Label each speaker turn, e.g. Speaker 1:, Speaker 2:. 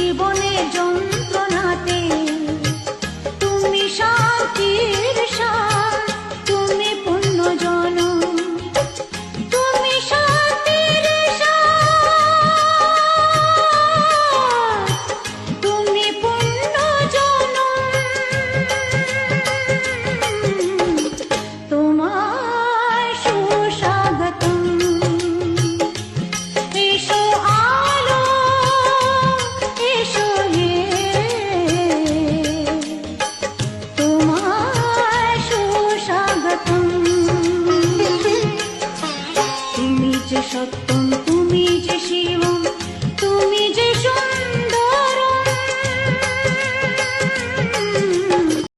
Speaker 1: জীবনে জন্য षट्